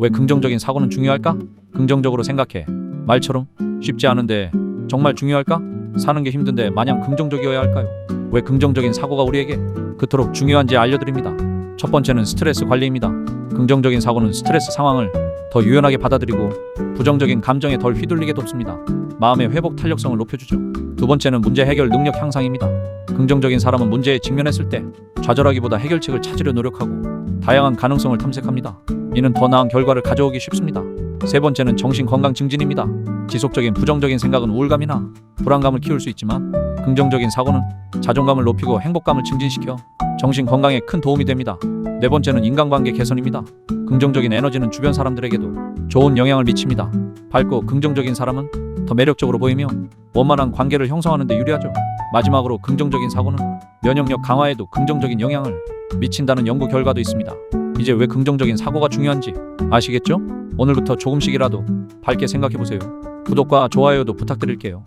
왜 긍정적인 사고는 중요할까? 긍정적으로 생각해. 말처럼 쉽지 않은데 정말 중요할까? 사는 게 힘든데 마냥 긍정적이어야 할까요? 왜 긍정적인 사고가 우리에게 그토록 중요한지 알려드립니다. 첫 번째는 스트레스 관리입니다. 긍정적인 사고는 스트레스 상황을 더 유연하게 받아들이고 부정적인 감정에 덜 휘둘리게 돕습니다. 마음의 회복 탄력성을 높여주죠. 두 번째는 문제 해결 능력 향상입니다. 긍정적인 사람은 문제에 직면했을 때 좌절하기보다 해결책을 찾으려 노력하고 다양한 가능성을 탐색합니다. 이는 더 나은 결과를 가져오기 쉽습니다. 세 번째는 정신 건강 증진입니다. 지속적인 부정적인 생각은 우울감이나 불안감을 키울 수 있지만 긍정적인 사고는 자존감을 높이고 행복감을 증진시켜 정신 건강에 큰 도움이 됩니다. 네 번째는 인간관계 개선입니다. 긍정적인 에너지는 주변 사람들에게도 좋은 영향을 미칩니다. 밝고 긍정적인 사람은 더 매력적으로 보이며 원만한 관계를 형성하는 데 유리하죠. 마지막으로 긍정적인 사고는 면역력 강화에도 긍정적인 영향을 미친다는 연구 결과도 있습니다. 이제 왜 긍정적인 사고가 중요한지 아시겠죠? 오늘부터 조금씩이라도 밝게 생각해 보세요. 구독과 좋아요도 부탁드릴게요.